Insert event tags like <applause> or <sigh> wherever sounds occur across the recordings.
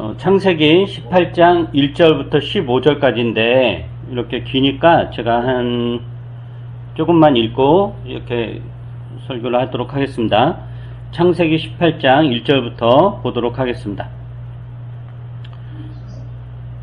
어, 창세기 18장 1절부터 15절까지인데 이렇게 기니까 제가 한 조금만 읽고 이렇게 설교를 하도록 하겠습니다. 창세기 18장 1절부터 보도록 하겠습니다.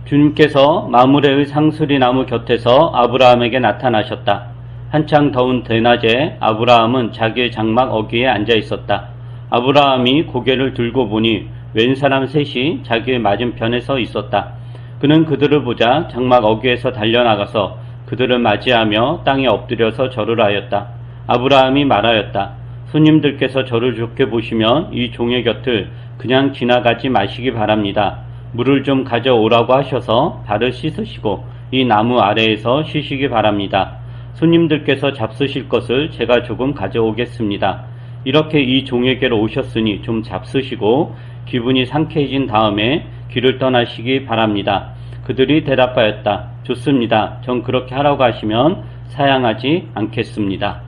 주님께서 마무레의 상수리 나무 곁에서 아브라함에게 나타나셨다. 한창 더운 대낮에 아브라함은 자기의 장막 어귀에 앉아 있었다. 아브라함이 고개를 들고 보니 웬 사람 셋이 자기의 맞은편에 서 있었다. 그는 그들을 보자 장막 어귀에서 달려나가서 그들을 맞이하며 땅에 엎드려서 절을 하였다. 아브라함이 말하였다. 손님들께서 저를 좋게 보시면 이 종의 곁을 그냥 지나가지 마시기 바랍니다. 물을 좀 가져오라고 하셔서 발을 씻으시고 이 나무 아래에서 쉬시기 바랍니다. 손님들께서 잡수실 것을 제가 조금 가져오겠습니다. 이렇게 이 종에게로 오셨으니 좀 잡수시고 기분이 상쾌해진 다음에 길을 떠나시기 바랍니다. 그들이 대답하였다. 좋습니다. 전 그렇게 하라고 하시면 사양하지 않겠습니다.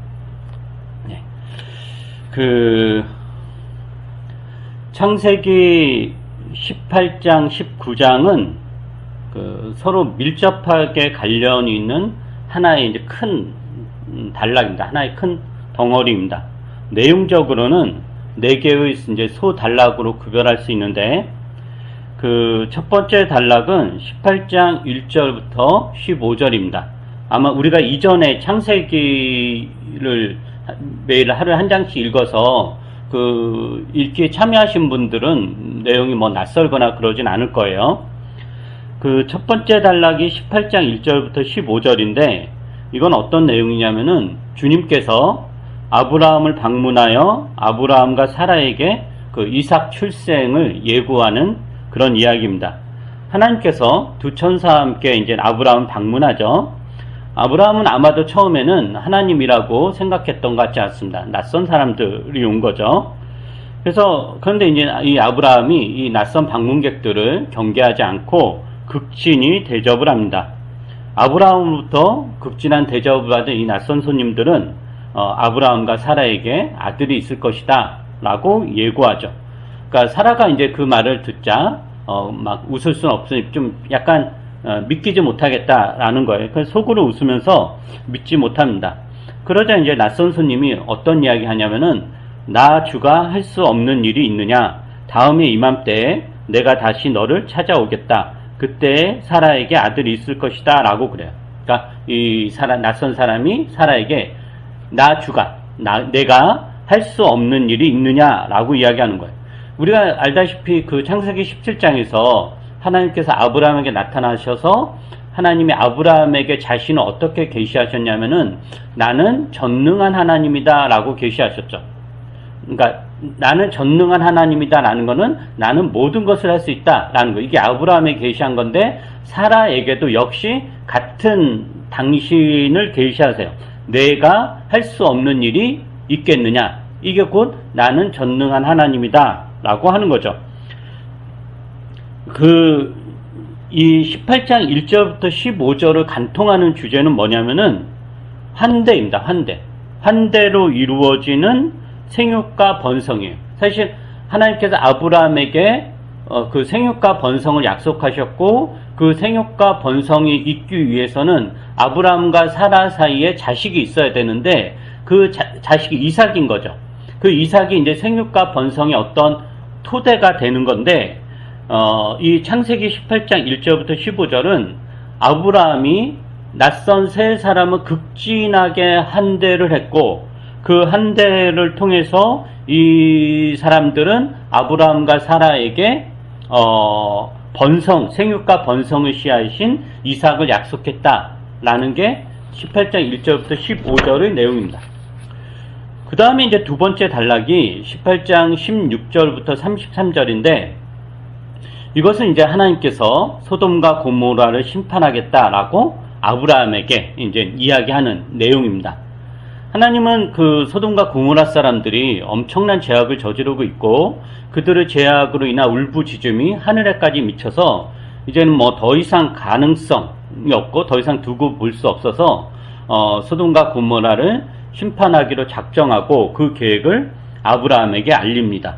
네. 그 창세기 18장, 19장은 그 서로 밀접하게 관련이 있는 하나의 이제 큰 음, 단락입니다. 하나의 큰 덩어리입니다. 내용적으로는 네 개의 이제 소 단락으로 구별할 수 있는데 그 첫 번째 단락은 18장 1절부터 15절입니다. 아마 우리가 이전에 창세기를 매일 하루에 한 장씩 읽어서 그 읽기에 참여하신 분들은 내용이 뭐 낯설거나 그러진 않을 거예요. 그 첫 번째 단락이 18장 1절부터 15절인데 이건 어떤 내용이냐면은 주님께서 아브라함을 방문하여 아브라함과 사라에게 그 이삭 출생을 예고하는 그런 이야기입니다. 하나님께서 두 천사와 함께 이제 아브라함 방문하죠. 아브라함은 아마도 처음에는 하나님이라고 생각했던 것 같지 않습니다. 낯선 사람들이 온 거죠. 그래서 그런데 이제 이 아브라함이 이 낯선 방문객들을 경계하지 않고 극진히 대접을 합니다. 아브라함부터 극진한 대접을 받은 이 낯선 손님들은 어, 아브라함과 사라에게 아들이 있을 것이다 라고 예고하죠. 그러니까 사라가 이제 그 말을 듣자 어, 막 웃을 수는 없으니 좀 약간 어, 믿기지 못하겠다라는 거예요. 그래서 속으로 웃으면서 믿지 못합니다. 그러자 이제 낯선 손님이 어떤 이야기 하냐면은 나 주가 할 수 없는 일이 있느냐? 다음에 이맘때에 내가 다시 너를 찾아오겠다. 그때 사라에게 아들이 있을 것이다. 라고 그래요. 그러니까 이 사람, 낯선 사람이 사라에게 나 주가, 나, 내가 할 수 없는 일이 있느냐라고 이야기하는 거예요. 우리가 알다시피 그 창세기 17장에서 하나님께서 아브라함에게 나타나셔서 하나님이 아브라함에게 자신을 어떻게 계시하셨냐면은 나는 전능한 하나님이다라고 계시하셨죠. 그러니까 나는 전능한 하나님이다라는 거는 나는 모든 것을 할 수 있다라는 거. 이게 아브라함에 계시한 건데 사라에게도 역시 같은 당신을 계시하세요. 내가 할 수 없는 일이 있겠느냐? 이게 곧 나는 전능한 하나님이다 라고 하는 거죠. 그, 이 18장 1절부터 15절을 간통하는 주제는 뭐냐면은 환대입니다. 환대. 환대로 이루어지는 생육과 번성이에요. 사실 하나님께서 아브라함에게 어, 그 생육과 번성을 약속하셨고 그 생육과 번성이 있기 위해서는 아브라함과 사라 사이에 자식이 있어야 되는데 그 자, 자식이 이삭인 거죠. 그 이삭이 이제 생육과 번성의 어떤 토대가 되는 건데 어, 이 창세기 18장 1절부터 15절은 아브라함이 낯선 세 사람을 극진하게 한대를 했고 그 한대를 통해서 이 사람들은 아브라함과 사라에게 어, 번성, 생육과 번성을 시하신 이삭을 약속했다라는 게 18장 1절부터 15절의 내용입니다. 그 다음에 이제 두 번째 단락이 18장 16절부터 33절인데 이것은 이제 하나님께서 소돔과 고모라를 심판하겠다라고 아브라함에게 이제 이야기하는 내용입니다. 하나님은 그 소돔과 고모라 사람들이 엄청난 죄악을 저지르고 있고 그들의 죄악으로 인한 울부짖음이 하늘에까지 미쳐서 이제는 뭐 더 이상 가능성이 없고 더 이상 두고 볼 수 없어서 어, 소돔과 고모라를 심판하기로 작정하고 그 계획을 아브라함에게 알립니다.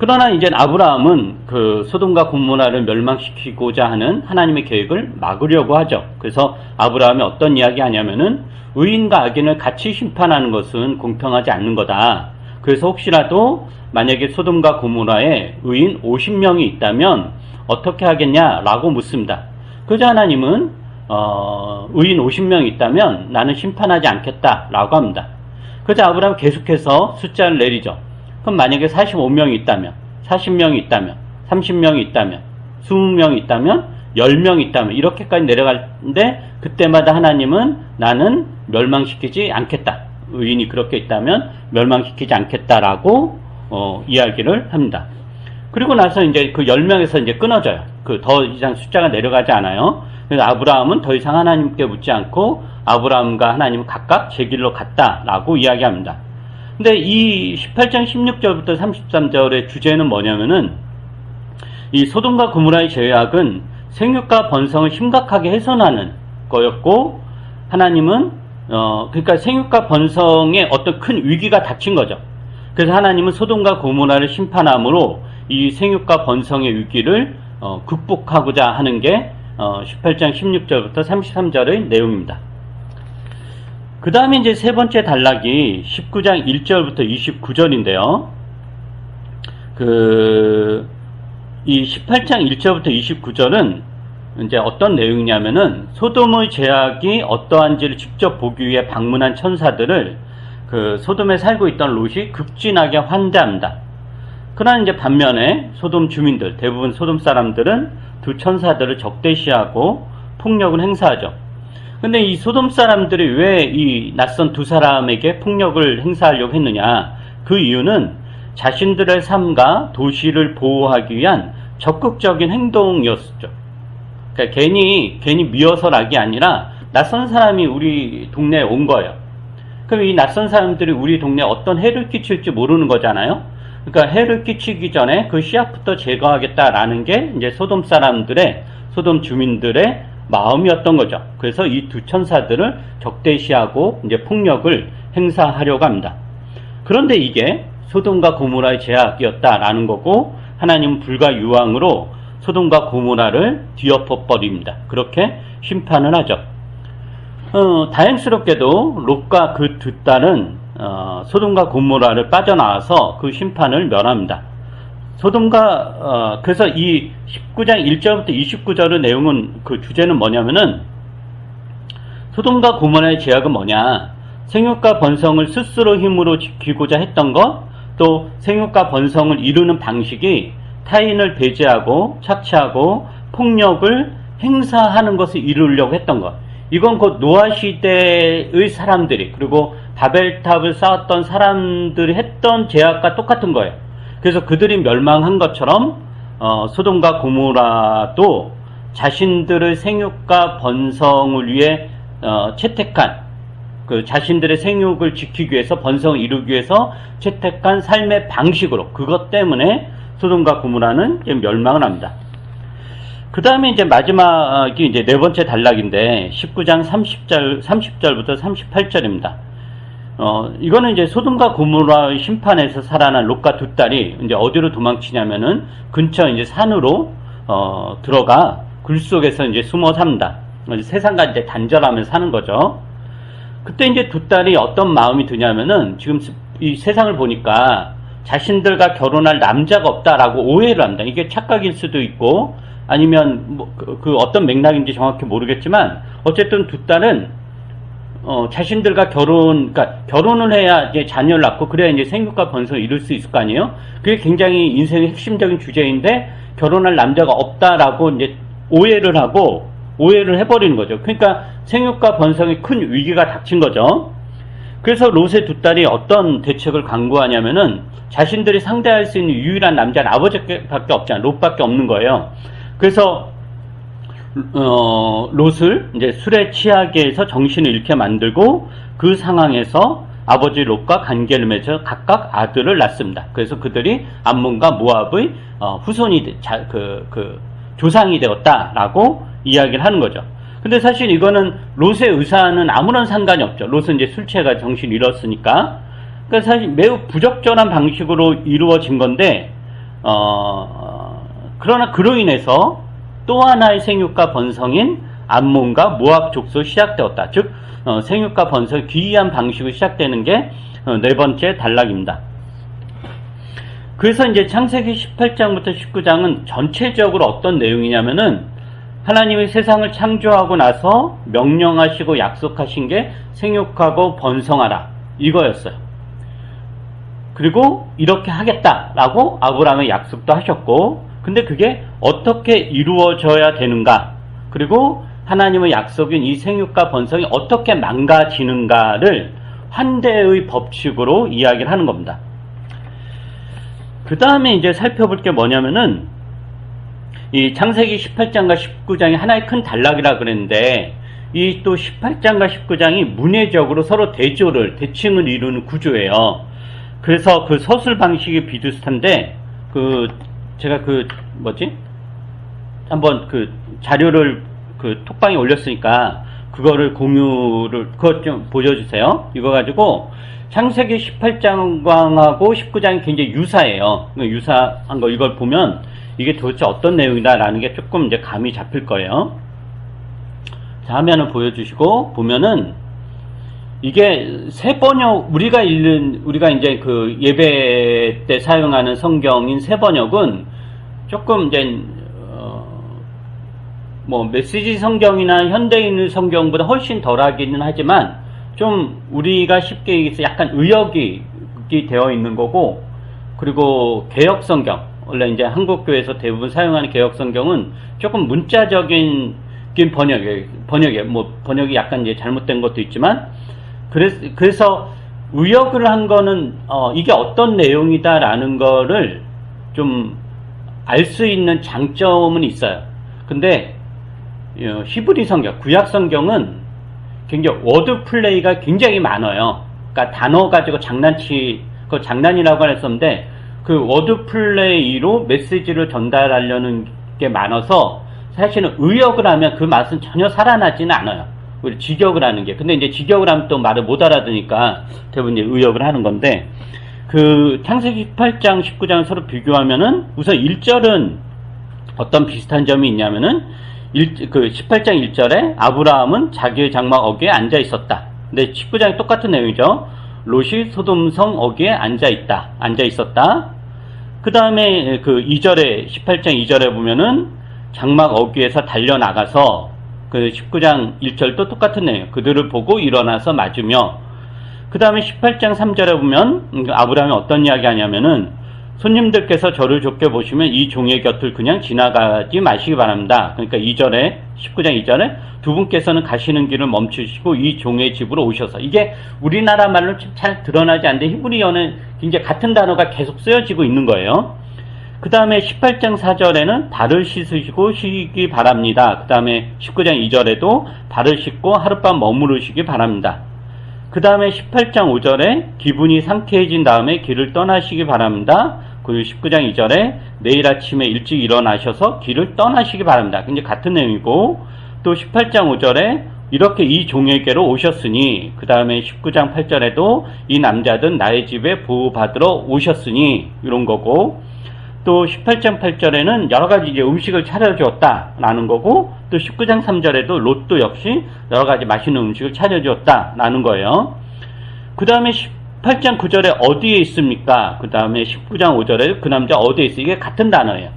그러나 이제 아브라함은 그 소돔과 고모라를 멸망시키고자 하는 하나님의 계획을 막으려고 하죠. 그래서 아브라함이 어떤 이야기 하냐면은 의인과 악인을 같이 심판하는 것은 공평하지 않는 거다. 그래서 혹시라도 만약에 소돔과 고모라에 의인 50명이 있다면 어떻게 하겠냐라고 묻습니다. 그저 하나님은 어, 의인 50명이 있다면 나는 심판하지 않겠다라고 합니다. 그저 아브라함 계속해서 숫자를 내리죠. 그럼 만약에 45명이 있다면, 40명이 있다면, 30명이 있다면, 20명이 있다면, 10명이 있다면 이렇게까지 내려갈때 그때마다 하나님은 나는 멸망시키지 않겠다. 의인이 그렇게 있다면 멸망시키지 않겠다라고 어, 이야기를 합니다. 그리고 나서 이제 그 10명에서 이제 끊어져요. 그 더 이상 숫자가 내려가지 않아요. 그래서 아브라함은 더 이상 하나님께 묻지 않고 아브라함과 하나님은 각각 제 길로 갔다라고 이야기합니다. 근데 이 18장 16절부터 33절의 주제는 뭐냐면은 이 소돔과 고무라의 제약은 생육과 번성을 심각하게 훼손하는 거였고 하나님은 어 그러니까 생육과 번성에 어떤 큰 위기가 닥친 거죠. 그래서 하나님은 소돔과 고모라를 심판함으로 이 생육과 번성의 위기를 어, 극복하고자 하는 게 어, 18장 16절부터 33절의 내용입니다. 그 다음에 이제 세 번째 단락이 19장 1절부터 29절인데요. 그, 이 18장 1절부터 29절은 이제 어떤 내용이냐면은 소돔의 제약이 어떠한지를 직접 보기 위해 방문한 천사들을 그 소돔에 살고 있던 롯이 극진하게 환대합니다. 그러나 이제 반면에 소돔 주민들, 대부분 소돔 사람들은 두 천사들을 적대시하고 폭력을 행사하죠. 근데 이 소돔 사람들이 왜 이 낯선 두 사람에게 폭력을 행사하려고 했느냐? 그 이유는 자신들의 삶과 도시를 보호하기 위한 적극적인 행동이었죠. 그러니까 괜히 괜히 미워서락이 아니라 낯선 사람이 우리 동네에 온 거예요. 그럼 이 낯선 사람들이 우리 동네에 어떤 해를 끼칠지 모르는 거잖아요. 그러니까 해를 끼치기 전에 그 씨앗부터 제거하겠다라는 게 이제 소돔 사람들의 소돔 주민들의 마음이었던 거죠. 그래서 이 두 천사들을 적대시하고 이제 폭력을 행사하려고 합니다. 그런데 이게 소돔과 고모라의 제약이었다라는 거고 하나님은 불과 유황으로 소돔과 고모라를 뒤엎어 버립니다. 그렇게 심판을 하죠. 어, 다행스럽게도 롯과 그 두 딸은 어, 소돔과 고모라를 빠져나와서 그 심판을 면합니다. 소돔과 어, 그래서 이 19장 1절부터 29절의 내용은 그 주제는 뭐냐면은 소돔과 고모라의 제약은 뭐냐? 생육과 번성을 스스로 힘으로 지키고자 했던 것, 또 생육과 번성을 이루는 방식이 타인을 배제하고 착취하고 폭력을 행사하는 것을 이루려고 했던 것. 이건 곧 노아 시대의 사람들이 그리고 바벨탑을 쌓았던 사람들이 했던 제약과 똑같은 거예요. 그래서 그들이 멸망한 것처럼 어, 소돔과 고모라도 자신들의 생육과 번성을 위해 어, 채택한 그 자신들의 생육을 지키기 위해서 번성을 이루기 위해서 채택한 삶의 방식으로 그것 때문에 소돔과 고모라는 멸망을 합니다. 그 다음에 이제 마지막이 이제 네 번째 단락인데 19장 30절 30절부터 38절입니다. 어, 이거는 이제 소돔과 고모라의 심판에서 살아난 롯과 두 딸이 이제 어디로 도망치냐면은 근처 이제 산으로 어, 들어가 굴 속에서 이제 숨어 삽니다. 세상과 이제 단절하면서 사는 거죠. 그때 이제 두 딸이 어떤 마음이 드냐면은 지금 이 세상을 보니까 자신들과 결혼할 남자가 없다라고 오해를 합니다. 이게 착각일 수도 있고 아니면 뭐그 그 어떤 맥락인지 정확히 모르겠지만 어쨌든 두 딸은 어, 자신들과 결혼, 그러니까 결혼을 해야 이제 자녀를 낳고 그래야 이제 생육과 번성을 이룰 수 있을 거 아니에요? 그게 굉장히 인생의 핵심적인 주제인데 결혼할 남자가 없다라고 이제 오해를 하고 오해를 해버리는 거죠. 그러니까 생육과 번성에 큰 위기가 닥친 거죠. 그래서 롯의 두 딸이 어떤 대책을 강구하냐면은 자신들이 상대할 수 있는 유일한 남자는 아버지밖에 없잖아요. 롯밖에 없는 거예요. 그래서 어, 롯을 이제 술에 취하게 해서 정신을 잃게 만들고 그 상황에서 아버지 롯과 관계를 맺어 각각 아들을 낳습니다. 그래서 그들이 암몬과 모압의 어, 후손이 자, 그, 그 조상이 되었다라고 이야기를 하는 거죠. 근데 사실 이거는 롯의 의사는 아무런 상관이 없죠. 롯은 이제 술 취해가 정신 잃었으니까. 그러니까 사실 매우 부적절한 방식으로 이루어진 건데 어, 그러나 그로 인해서 또 하나의 생육과 번성인 암몬과 모압 족소 시작되었다. 즉 어, 생육과 번성 기이한 방식으로 시작되는 게 어, 네 번째 단락입니다. 그래서 이제 창세기 18장부터 19장은 전체적으로 어떤 내용이냐면은 하나님이 세상을 창조하고 나서 명령하시고 약속하신 게 생육하고 번성하라 이거였어요. 그리고 이렇게 하겠다라고 아브라함의 약속도 하셨고 근데 그게 어떻게 이루어져야 되는가 그리고 하나님의 약속인 이 생육과 번성이 어떻게 망가지는가를 환대의 법칙으로 이야기를 하는 겁니다. 그 다음에 이제 살펴볼 게 뭐냐면은 이 창세기 18장과 19장이 하나의 큰 단락이라 그랬는데 이 또 18장과 19장이 문해적으로 서로 대조를 대칭을 이루는 구조예요. 그래서 그 서술 방식이 비슷한데 그 제가 그 뭐지 한번 그 자료를 그 톡방에 올렸으니까 그거를 공유를 그것 좀 보여주세요. 이거 가지고 창세기 18장하고 19장이 굉장히 유사해요. 그 유사한 거 이걸 보면 이게 도대체 어떤 내용이다라는 게 조금 이제 감이 잡힐 거예요. 자, 화면을 보여주시고 보면은 이게 새 번역 우리가 읽는 우리가 이제 그 예배 때 사용하는 성경인 새 번역은 조금 이제 어, 뭐 메시지 성경이나 현대인 성경보다 훨씬 덜하기는 하지만 좀 우리가 쉽게 얘기해서 약간 의역이 되어 있는 거고 그리고 개혁 성경 원래 이제 한국 교회에서 대부분 사용하는 개혁 성경은 조금 문자적인 번역이 번역이 뭐 번역이 약간 이제 잘못된 것도 있지만 그래서, 그래서 의역을 한 거는 어, 이게 어떤 내용이다라는 거를 좀 알 수 있는 장점은 있어요. 근데 어, 히브리 성경, 구약 성경은 굉장히 워드 플레이가 굉장히 많아요. 그러니까 단어 가지고 장난치 그 장난이라고 했었는데 그 워드 플레이로 메시지를 전달하려는 게 많아서 사실은 의역을 하면 그 맛은 전혀 살아나지는 않아요. 우리 직역을 하는 게. 근데 이제 직역을 하면 또 말을 못 알아듣으니까 대부분 이제 의역을 하는 건데, 그 창세기 18장, 19장 서로 비교하면은 우선 1절은 어떤 비슷한 점이 있냐면은 1, 그 18장 1절에 아브라함은 자기의 장막 어귀에 앉아 있었다. 근데 19장이 똑같은 내용이죠. 롯이 소돔성 어귀에 앉아 있다. 앉아 있었다. 그 다음에 그 2절에, 18장 2절에 보면은 장막 어귀에서 달려 나가서 그 19장 1절도 똑같은 내용. 그들을 보고 일어나서 맞으며 그 다음에 18장 3절에 보면 음, 아브라함이 어떤 이야기 하냐면은 손님들께서 저를 좋게 보시면 이 종의 곁을 그냥 지나가지 마시기 바랍니다. 그러니까 2절에 19장 2절에 두 분께서는 가시는 길을 멈추시고 이 종의 집으로 오셔서 이게 우리나라 말로 잘 드러나지 않는데 히브리어는 굉장히 같은 단어가 계속 쓰여지고 있는 거예요. 그 다음에 18장 4절에는 발을 씻으시고 쉬기 바랍니다. 그 다음에 19장 2절에도 발을 씻고 하룻밤 머무르시기 바랍니다. 그 다음에 18장 5절에 기분이 상쾌해진 다음에 길을 떠나시기 바랍니다. 그리고 19장 2절에 내일 아침에 일찍 일어나셔서 길을 떠나시기 바랍니다. 굉장히 같은 내용이고 또 18장 5절에 이렇게 이 종에게로 오셨으니 그 다음에 19장 8절에도 이 남자든 나의 집에 보호받으러 오셨으니 이런 거고 또 18장 8절에는 여러 가지 이제 음식을 차려주었다라는 거고 또 19장 3절에도 롯도 역시 여러 가지 맛있는 음식을 차려주었다라는 거예요. 그 다음에 18장 9절에 어디에 있습니까? 그 다음에 19장 5절에 그 남자 어디에 있어? 이게 같은 단어예요.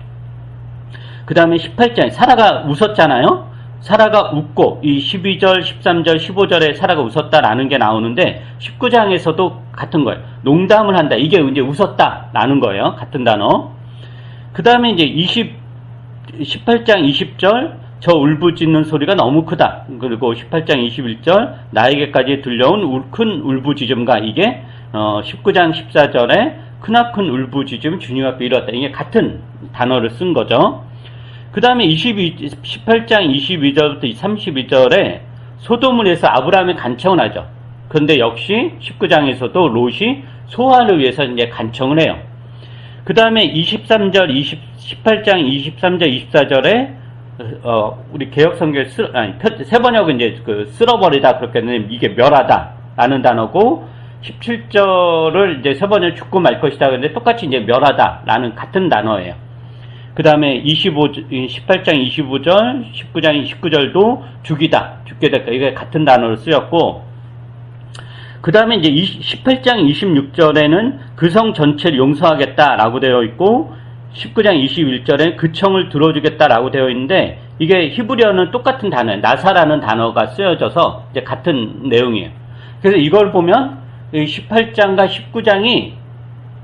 그 다음에 18장 사라가 웃었잖아요. 사라가 웃고 이 12절, 13절, 15절에 사라가 웃었다라는 게 나오는데 19장에서도 같은 거예요. 농담을 한다. 이게 이제 웃었다라는 거예요. 같은 단어. 그 다음에 이제 20, 18장 20절 저 울부짖는 소리가 너무 크다. 그리고 18장 21절 나에게까지 들려온 큰 울부짖음과 이게 어, 19장 14절에 크나큰 울부짖음 주님 앞에 이뤘다. 이게 같은 단어를 쓴 거죠. 그 다음에 22, 18장 22절부터 32절에 소돔을 해서 아브라함이 간청을 하죠. 그런데 역시 19장에서도 롯이 소화를 위해서 이제 간청을 해요. 그 다음에 23절, 20, 18장 23절, 24절에 어, 우리 개혁성경 세 번역은 이제 그 쓸어버리다 그렇게 했는데 이게 멸하다 라는 단어고 17절을 이제 세 번을 죽고 말 것이다. 근데 똑같이 이제 멸하다라는 같은 단어예요. 그 다음에 25, 18장 25절, 19장 29절도 죽이다, 죽게 될까. 이게 같은 단어를 쓰였고, 그 다음에 이제 18장 26절에는 그 성 전체를 용서하겠다라고 되어 있고, 19장 21절에 그 청을 들어주겠다라고 되어 있는데, 이게 히브리어는 똑같은 단어예요. 나사라는 단어가 쓰여져서 이제 같은 내용이에요. 그래서 이걸 보면 18장과 19장이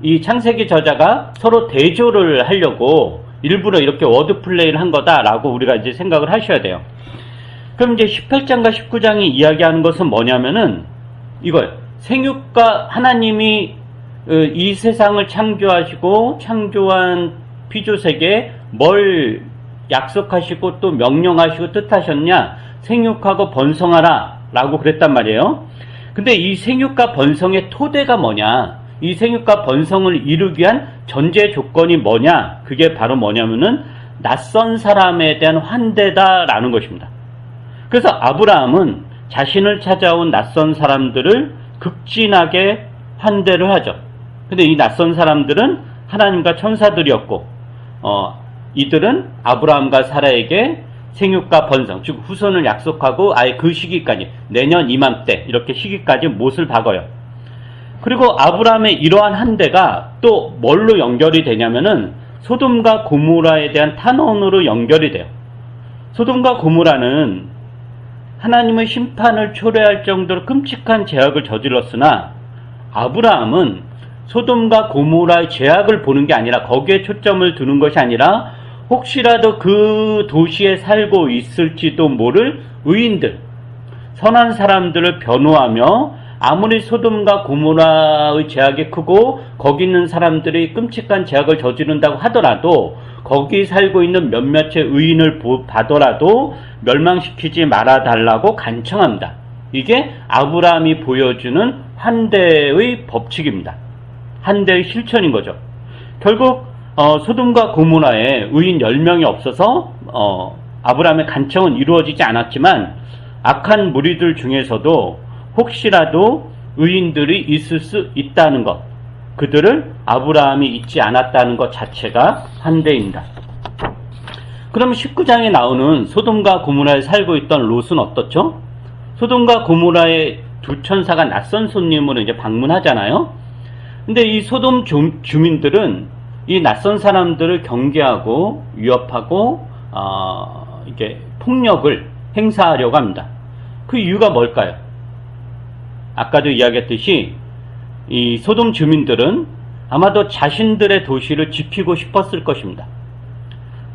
이 창세기 저자가 서로 대조를 하려고 일부러 이렇게 워드 플레이를 한 거다라고 우리가 이제 생각을 하셔야 돼요. 그럼 이제 18장과 19장이 이야기하는 것은 뭐냐면은 이거예요. 생육과 하나님이 어, 이 세상을 창조하시고 창조한 피조세계에 뭘 약속하시고 또 명령하시고 뜻하셨냐? 생육하고 번성하라 라고 그랬단 말이에요. 근데 이 생육과 번성의 토대가 뭐냐? 이 생육과 번성을 이루기 위한 전제 조건이 뭐냐? 그게 바로 뭐냐면은 낯선 사람에 대한 환대다 라는 것입니다. 그래서 아브라함은 자신을 찾아온 낯선 사람들을 극진하게 환대를 하죠. 근데 이 낯선 사람들은 하나님과 천사들이었고, 어, 이들은 아브라함과 사라에게 생육과 번성, 즉 후손을 약속하고 아예 그 시기까지 내년 이맘때 이렇게 시기까지 못을 박어요. 그리고 아브라함의 이러한 한대가 또 뭘로 연결이 되냐면은 소돔과 고모라에 대한 탄원으로 연결이 돼요. 소돔과 고모라는 하나님의 심판을 초래할 정도로 끔찍한 죄악을 저질렀으나 아브라함은 소돔과 고모라의 죄악을 보는 게 아니라 거기에 초점을 두는 것이 아니라 혹시라도 그 도시에 살고 있을지도 모를 의인들, 선한 사람들을 변호하며 아무리 소돔과 고모라의 죄악이 크고 거기 있는 사람들이 끔찍한 죄악을 저지른다고 하더라도 거기 살고 있는 몇몇의 의인을 봐더라도 멸망시키지 말아 달라고 간청합니다. 이게 아브라함이 보여주는 한대의 법칙입니다. 한대의 실천인 거죠. 결국 어, 소돔과 고모라에 의인 10명이 없어서 어, 아브라함의 간청은 이루어지지 않았지만 악한 무리들 중에서도 혹시라도 의인들이 있을 수 있다는 것, 그들을 아브라함이 잊지 않았다는 것 자체가 한대입니다. 그럼 19장에 나오는 소돔과 고모라에 살고 있던 롯은 어떻죠? 소돔과 고모라의 두 천사가 낯선 손님으로 이제 방문하잖아요. 근데 이 소돔 주민들은 이 낯선 사람들을 경계하고 위협하고 어, 이게 폭력을 행사하려고 합니다. 그 이유가 뭘까요? 아까도 이야기했듯이 이 소돔 주민들은 아마도 자신들의 도시를 지키고 싶었을 것입니다.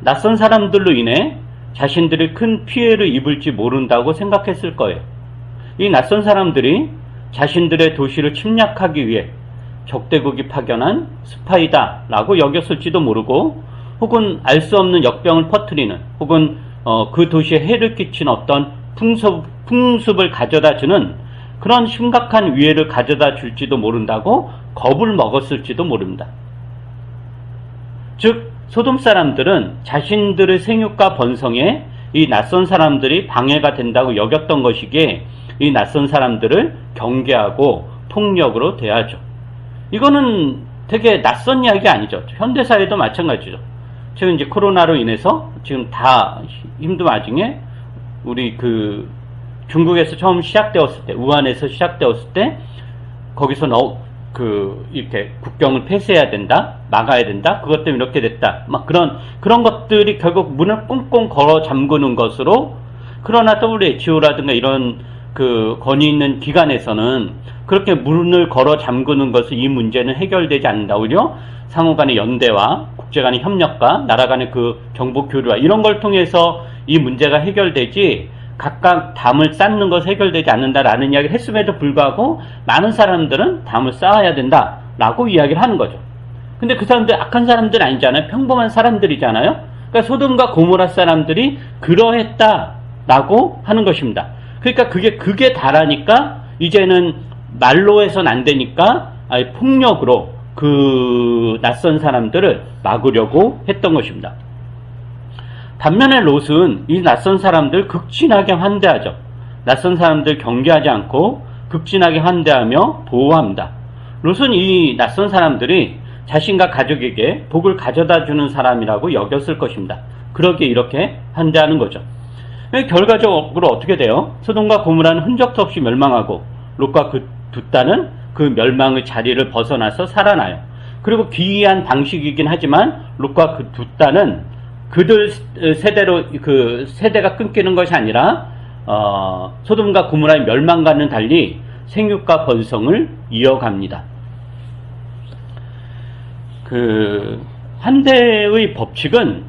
낯선 사람들로 인해 자신들이 큰 피해를 입을지 모른다고 생각했을 거예요. 이 낯선 사람들이 자신들의 도시를 침략하기 위해 적대국이 파견한 스파이다라고 여겼을지도 모르고 혹은 알 수 없는 역병을 퍼뜨리는 혹은 어, 그 도시에 해를 끼친 어떤 풍습, 풍습을 가져다 주는 그런 심각한 위해를 가져다 줄지도 모른다고 겁을 먹었을지도 모릅니다. 즉 소돔 사람들은 자신들의 생육과 번성에 이 낯선 사람들이 방해가 된다고 여겼던 것이기에 이 낯선 사람들을 경계하고 폭력으로 대하죠. 이거는 되게 낯선 이야기 아니죠. 현대사회도 마찬가지죠. 지금 이제 코로나로 인해서 지금 다 힘든 와중에 우리 그 중국에서 처음 시작되었을 때, 우한에서 시작되었을 때, 거기서 너, 그, 이렇게 국경을 폐쇄해야 된다, 막아야 된다, 그것 때문에 이렇게 됐다. 막 그런, 그런 것들이 결국 문을 꽁꽁 걸어 잠그는 것으로, 그러나 WHO라든가 이런 그 권위 있는 기관에서는 그렇게 문을 걸어 잠그는 것은 이 문제는 해결되지 않는다. 오히려 상호 간의 연대와 국제 간의 협력과 나라 간의 그 정보 교류와 이런 걸 통해서 이 문제가 해결되지 각각 담을 쌓는 것 해결되지 않는다라는 이야기를 했음에도 불구하고 많은 사람들은 담을 쌓아야 된다라고 이야기를 하는 거죠. 근데 그 사람들 악한 사람들 아니잖아요. 평범한 사람들이잖아요. 그러니까 소돔과 고모라 사람들이 그러했다라고 하는 것입니다. 그러니까 그게 그게 다라니까 이제는 말로 해선 안 되니까 폭력으로 그 낯선 사람들을 막으려고 했던 것입니다. 반면에 롯은 이 낯선 사람들 극진하게 환대하죠. 낯선 사람들 경계하지 않고 극진하게 환대하며 보호합니다. 롯은 이 낯선 사람들이 자신과 가족에게 복을 가져다 주는 사람이라고 여겼을 것입니다. 그러기에 이렇게 환대하는 거죠. 결과적으로 어떻게 돼요? 소돔과 고무라는 흔적도 없이 멸망하고 롯과 그 두 딸은 그 멸망의 자리를 벗어나서 살아나요. 그리고 기이한 방식이긴 하지만 롯과 그 두 딸은 그들 세대로 그 세대가 끊기는 것이 아니라 어, 소돔과 고무라의 멸망과는 달리 생육과 번성을 이어갑니다. 그 환대의 법칙은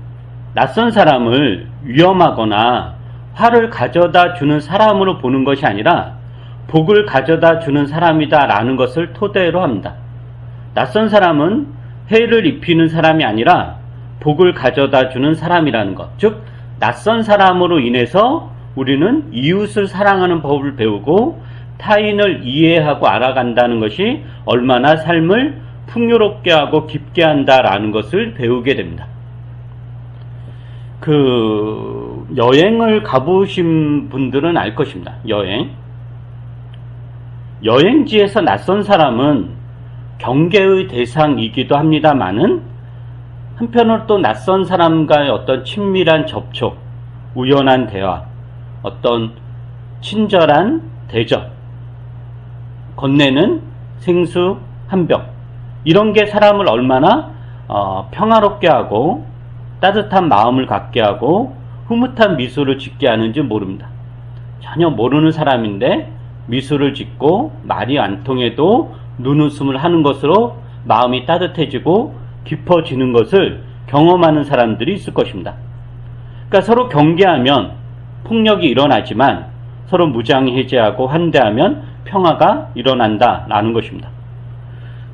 낯선 사람을 위험하거나 화를 가져다 주는 사람으로 보는 것이 아니라 복을 가져다 주는 사람이다 라는 것을 토대로 합니다. 낯선 사람은 해를 입히는 사람이 아니라 복을 가져다 주는 사람이라는 것. 즉, 낯선 사람으로 인해서 우리는 이웃을 사랑하는 법을 배우고 타인을 이해하고 알아간다는 것이 얼마나 삶을 풍요롭게 하고 깊게 한다라는 것을 배우게 됩니다. 그 여행을 가보신 분들은 알 것입니다. 여행. 여행지에서 낯선 사람은 경계의 대상이기도 합니다만은 한편으로 또 낯선 사람과의 어떤 친밀한 접촉, 우연한 대화, 어떤 친절한 대접, 건네는 생수 한 병, 이런 게 사람을 얼마나 어, 평화롭게 하고 따뜻한 마음을 갖게 하고 흐뭇한 미소를 짓게 하는지 모릅니다. 전혀 모르는 사람인데 미소를 짓고 말이 안 통해도 눈웃음을 하는 것으로 마음이 따뜻해지고 깊어지는 것을 경험하는 사람들이 있을 것입니다. 그러니까 서로 경계하면 폭력이 일어나지만 서로 무장해제하고 환대하면 평화가 일어난다라는 것입니다.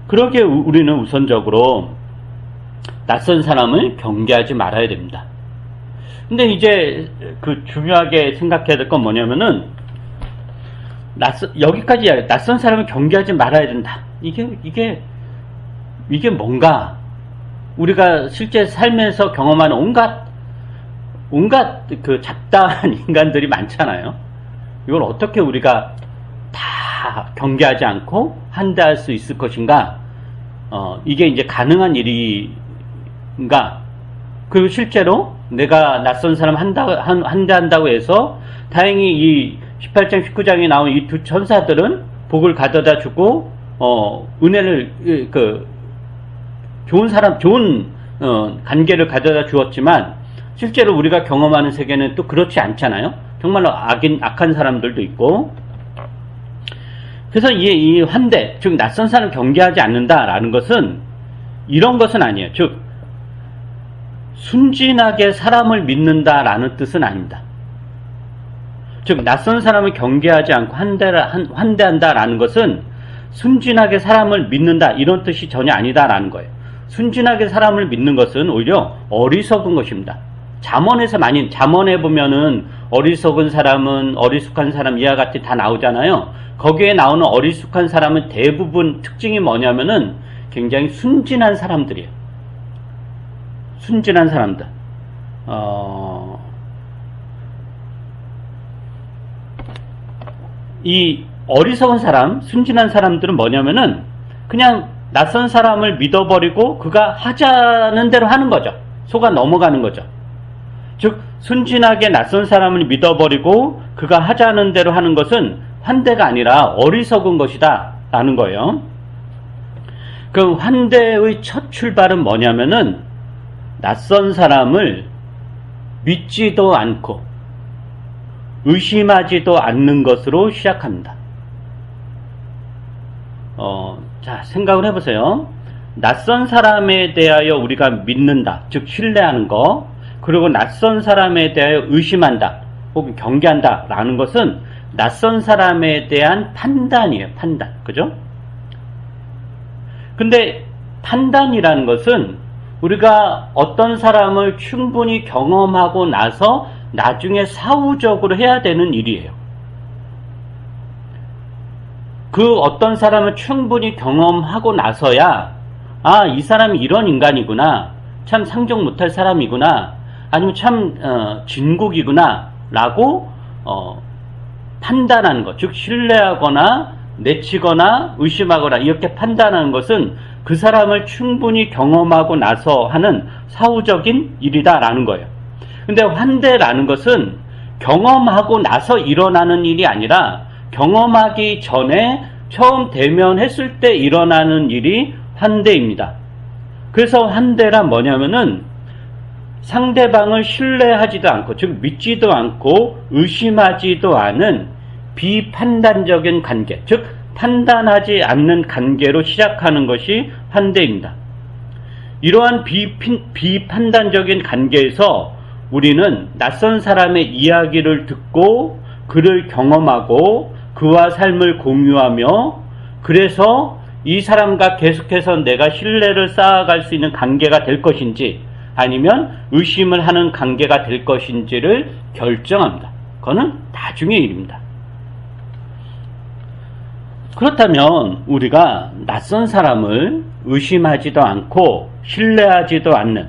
그러기에 우리는 우선적으로 낯선 사람을 경계하지 말아야 됩니다. 근데 이제 그 중요하게 생각해야 될 건 뭐냐면은 낯선 여기까지 낯선 사람을 경계하지 말아야 된다. 이게 이게 이게 뭔가 우리가 실제 삶에서 경험하는 온갖 온갖 그 잡다한 <laughs> 인간들이 많잖아요. 이걸 어떻게 우리가 다 경계하지 않고 한대할 수 있을 것인가? 어, 이게 이제 가능한 일인가? 그리고 실제로 내가 낯선 사람 한다, 한, 한다고 해서 다행히 이 18장, 19장에 나온 이 두 천사들은 복을 가져다 주고, 어, 은혜를, 그, 좋은 사람, 좋은, 어, 관계를 가져다 주었지만, 실제로 우리가 경험하는 세계는 또 그렇지 않잖아요? 정말로 악인, 악한 사람들도 있고, 그래서 이, 이 환대, 즉 낯선 사람 경계하지 않는다라는 것은 이런 것은 아니에요. 즉 순진하게 사람을 믿는다라는 뜻은 아닙니다. 즉 낯선 사람을 경계하지 않고 환대, 환대한다라는 것은 순진하게 사람을 믿는다 이런 뜻이 전혀 아니다라는 거예요. 순진하게 사람을 믿는 것은 오히려 어리석은 것입니다. 잠언에서 많이 잠언에 보면은 어리석은 사람은 어리숙한 사람 이와 같이 다 나오잖아요. 거기에 나오는 어리숙한 사람은 대부분 특징이 뭐냐면은 굉장히 순진한 사람들이에요. 순진한 사람들. 어, 이 어리석은 사람, 순진한 사람들은 뭐냐면은 그냥 낯선 사람을 믿어버리고 그가 하자는 대로 하는 거죠. 속아 넘어가는 거죠. 즉, 순진하게 낯선 사람을 믿어버리고 그가 하자는 대로 하는 것은 환대가 아니라 어리석은 것이다. 라는 거예요. 그 환대의 첫 출발은 뭐냐면은 낯선 사람을 믿지도 않고 의심하지도 않는 것으로 시작합니다. 어, 자, 생각을 해보세요. 낯선 사람에 대하여 우리가 믿는다. 즉, 신뢰하는 거. 그리고 낯선 사람에 대하여 의심한다. 혹은 경계한다. 라는 것은 낯선 사람에 대한 판단이에요. 판단. 그죠? 근데 판단이라는 것은 우리가 어떤 사람을 충분히 경험하고 나서 나중에 사후적으로 해야 되는 일이에요. 그 어떤 사람을 충분히 경험하고 나서야 아, 이 사람이 이런 인간이구나. 참 상종 못할 사람이구나. 아니면 참 어, 진국이구나. 라고 어, 판단하는 것, 즉 신뢰하거나 내치거나 의심하거나 이렇게 판단하는 것은 그 사람을 충분히 경험하고 나서 하는 사후적인 일이다라는 거예요. 근데 환대라는 것은 경험하고 나서 일어나는 일이 아니라 경험하기 전에 처음 대면했을 때 일어나는 일이 환대입니다. 그래서 환대란 뭐냐면은 상대방을 신뢰하지도 않고, 즉, 믿지도 않고, 의심하지도 않은 비판단적인 관계, 즉, 판단하지 않는 관계로 시작하는 것이 환대입니다. 이러한 비핀, 비판단적인 관계에서 우리는 낯선 사람의 이야기를 듣고 그를 경험하고 그와 삶을 공유하며 그래서 이 사람과 계속해서 내가 신뢰를 쌓아갈 수 있는 관계가 될 것인지 아니면 의심을 하는 관계가 될 것인지를 결정합니다. 그거는 나중의 일입니다. 그렇다면 우리가 낯선 사람을 의심하지도 않고 신뢰하지도 않는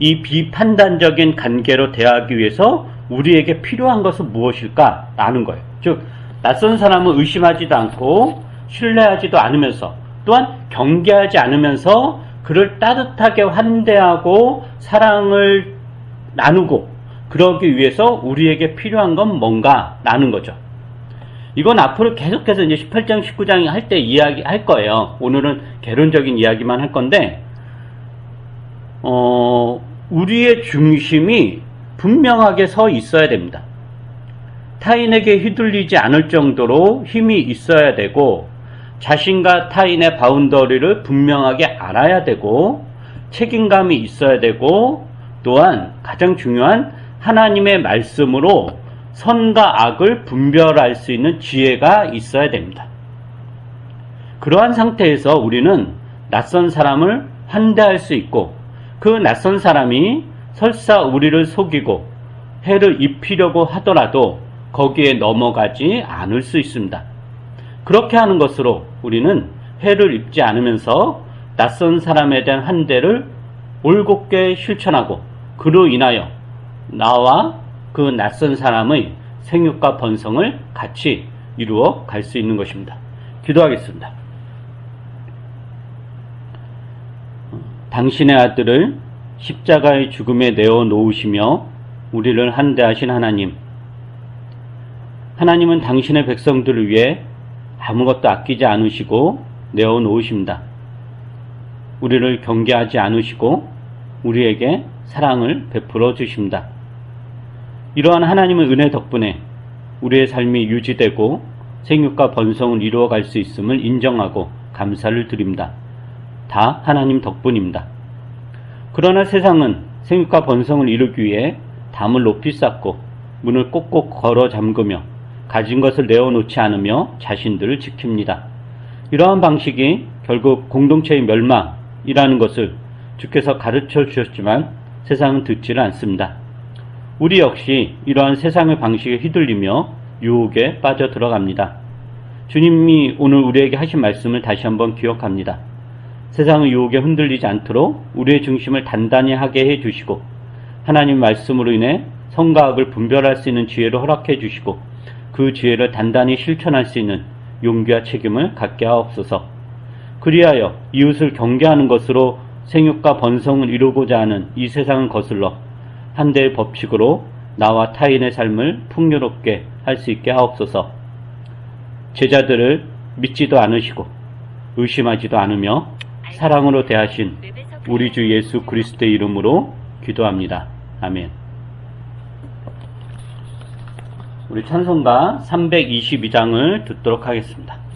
이 비판단적인 관계로 대하기 위해서 우리에게 필요한 것은 무엇일까? 라는 거예요. 즉, 낯선 사람을 의심하지도 않고 신뢰하지도 않으면서 또한 경계하지 않으면서 그를 따뜻하게 환대하고 사랑을 나누고 그러기 위해서 우리에게 필요한 건 뭔가? 라는 거죠. 이건 앞으로 계속해서 이제 18장, 19장 할 때 이야기 할 거예요. 오늘은 개론적인 이야기만 할 건데, 어, 우리의 중심이 분명하게 서 있어야 됩니다. 타인에게 휘둘리지 않을 정도로 힘이 있어야 되고, 자신과 타인의 바운더리를 분명하게 알아야 되고, 책임감이 있어야 되고, 또한 가장 중요한 하나님의 말씀으로 선과 악을 분별할 수 있는 지혜가 있어야 됩니다. 그러한 상태에서 우리는 낯선 사람을 환대할 수 있고 그 낯선 사람이 설사 우리를 속이고 해를 입히려고 하더라도 거기에 넘어가지 않을 수 있습니다. 그렇게 하는 것으로 우리는 해를 입지 않으면서 낯선 사람에 대한 환대를 올곧게 실천하고 그로 인하여 나와 그 낯선 사람의 생육과 번성을 같이 이루어 갈 수 있는 것입니다. 기도하겠습니다. 당신의 아들을 십자가의 죽음에 내어 놓으시며 우리를 한대하신 하나님. 하나님은 당신의 백성들을 위해 아무것도 아끼지 않으시고 내어 놓으십니다. 우리를 경계하지 않으시고 우리에게 사랑을 베풀어 주십니다. 이러한 하나님의 은혜 덕분에 우리의 삶이 유지되고 생육과 번성을 이루어갈 수 있음을 인정하고 감사를 드립니다. 다 하나님 덕분입니다. 그러나 세상은 생육과 번성을 이루기 위해 담을 높이 쌓고 문을 꼭꼭 걸어 잠그며 가진 것을 내어놓지 않으며 자신들을 지킵니다. 이러한 방식이 결국 공동체의 멸망이라는 것을 주께서 가르쳐 주셨지만 세상은 듣지를 않습니다. 우리 역시 이러한 세상의 방식에 휘둘리며 유혹에 빠져 들어갑니다. 주님이 오늘 우리에게 하신 말씀을 다시 한번 기억합니다. 세상의 유혹에 흔들리지 않도록 우리의 중심을 단단히 하게 해 주시고 하나님 말씀으로 인해 성과 악을 분별할 수 있는 지혜를 허락해 주시고 그 지혜를 단단히 실천할 수 있는 용기와 책임을 갖게 하옵소서. 그리하여 이웃을 경계하는 것으로 생육과 번성을 이루고자 하는 이 세상을 거슬러 한 대의 법칙으로 나와 타인의 삶을 풍요롭게 할 수 있게 하옵소서. 제자들을 믿지도 않으시고 의심하지도 않으며 사랑으로 대하신 우리 주 예수 그리스도의 이름으로 기도합니다. 아멘. 우리 찬송가 322장을 듣도록 하겠습니다.